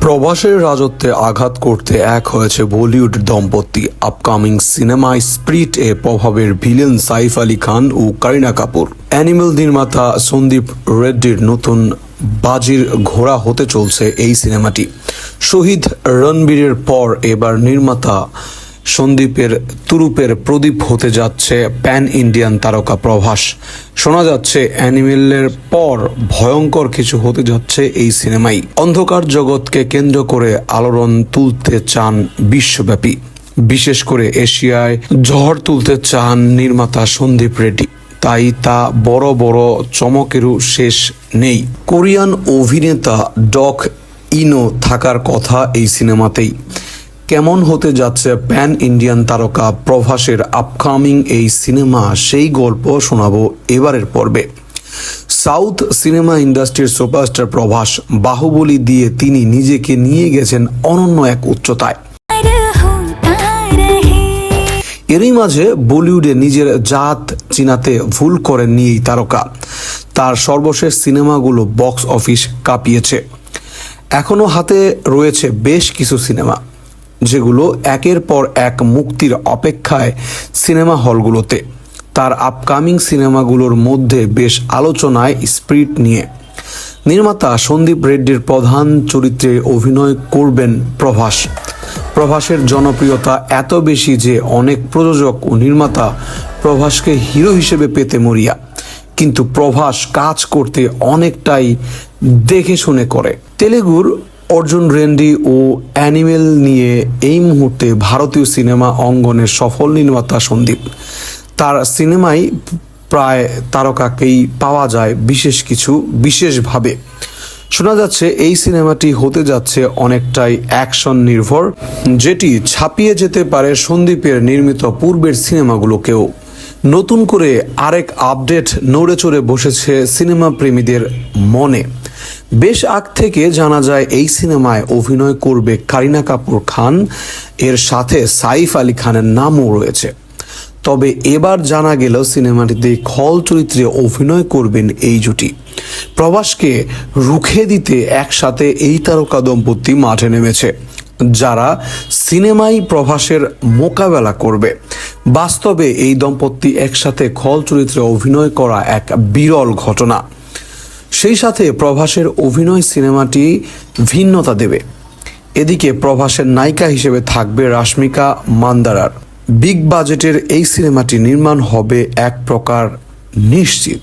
প্রবাসের রাজত্বে আঘাত করতে এক হয়েছে বলিউড দম্পতি আপকামিং সিনেমা স্প্রিট এ প্রভাবের ভিলেন সাইফ আলী খান ও কারিনা কাপুর। অ্যানিমেল নির্মাতা সন্দীপ রেড্ডির নতুন বাজির ঘোড়া হতে চলছে এই সিনেমাটি। শহীদ রণবীরের পর এবার নির্মাতা সন্দীপের তুরুপের প্রদীপ হতে যাচ্ছে প্যান ইন্ডিয়ান তারকা প্রভাস। শোনা যাচ্ছে, অ্যানিমেলের পর ভয়ঙ্কর কিছু হতে যাচ্ছে এই সিনেমাই। অন্ধকার জগৎকে কেন্দ্র করে আলোড়ন তুলতে চান বিশ্বব্যাপী। বিশেষ করে এশিয়ায় ঝড় তুলতে চান নির্মাতা সন্দীপ রেড্ডি। তাই তা বড় বড় চমকেরও শেষ নেই। কোরিয়ান অভিনেতা ডক ইনো থাকার কথা এই সিনেমাতেই। কেমন হতে যাচ্ছে প্যান ইন্ডিয়ান তারকা প্রভাসের আপকামিং এই সিনেমা? সেই গল্প শোনাবো এবারের পর্বে। সাউথ সিনেমা ইন্ডাস্ট্রির সুপারস্টার প্রভাস বাহুবলী দিয়ে তিনি নিজেকে নিয়ে গেছেন অনন্য এক উচ্চতায়। এরই মাঝে বলিউডে নিজের জাত চিনাতে ভুল করেননি এই তারকা। তার সর্বশেষ সিনেমাগুলো বক্স অফিস কাঁপিয়েছে। এখনও হাতে রয়েছে বেশ কিছু সিনেমা। যেগুলো একের পর এক মুক্তির অপেক্ষায় সিনেমা হলগুলোতে। তার আপকামিং সিনেমাগুলোর মধ্যে বেশ আলোচনায় স্প্রিট নিয়ে। নির্মাতা সন্দীপ রেড্ডির প্রধান চরিত্রে অভিনয় করবেন প্রভাস। প্রভাসের জনপ্রিয়তা এত বেশি যে অনেক প্রযোজক ও নির্মাতা প্রভাসকে হিরো হিসেবে পেতে মরিয়া। কিন্তু প্রভাস কাজ করতে অনেকটাই দেখে শুনে করে। তেলেগুর অর্জুন রেন্ডি ও অ্যানিমেল নিয়ে এই মুহূর্তে ভারতীয় সিনেমা অঙ্গনের সফল নির্মাতা সন্দীপ। তার সিনেমায় প্রায় তারকাকেই পাওয়া যায় বিশেষ কিছু বিশেষভাবে। শোনা যাচ্ছে এই সিনেমাটি হতে যাচ্ছে অনেকটাই অ্যাকশন নির্ভর যেটি ছাপিয়ে যেতে পারে সন্দীপের নির্মিত পূর্বের সিনেমাগুলোকেও। নতুন করে আরেক আপডেট নড়ে চড়ে বসেছে সিনেমা প্রেমীদের মনে। বেশ আগ থেকে জানা যায়, এই সিনেমায় অভিনয় করবে কারিনা কাপুর খান। এর সাথে সাইফ আলী খানের নামও রয়েছে। তবে এবার জানা গেল, সিনেমাটিতে খল চরিত্রে অভিনয় করবেন এই জুটি। প্রবাসকে রুখে দিতে একসাথে এই তারকা দম্পতি মাঠে নেমেছে, যারা সিনেমাই প্রভাসের মোকাবেলা করবে। বাস্তবে এই দম্পতি একসাথে খল চরিত্রে অভিনয় করা এক বিরল ঘটনা। সেই সাথে প্রভাসের অভিনয় সিনেমাটি ভিন্নতা দেবে। এদিকে প্রভাসের নায়িকা হিসেবে থাকবে রাশ্মিকা মান্দারার। বিগ বাজেটের এই সিনেমাটি নির্মাণ হবে এক প্রকার নিশ্চিত।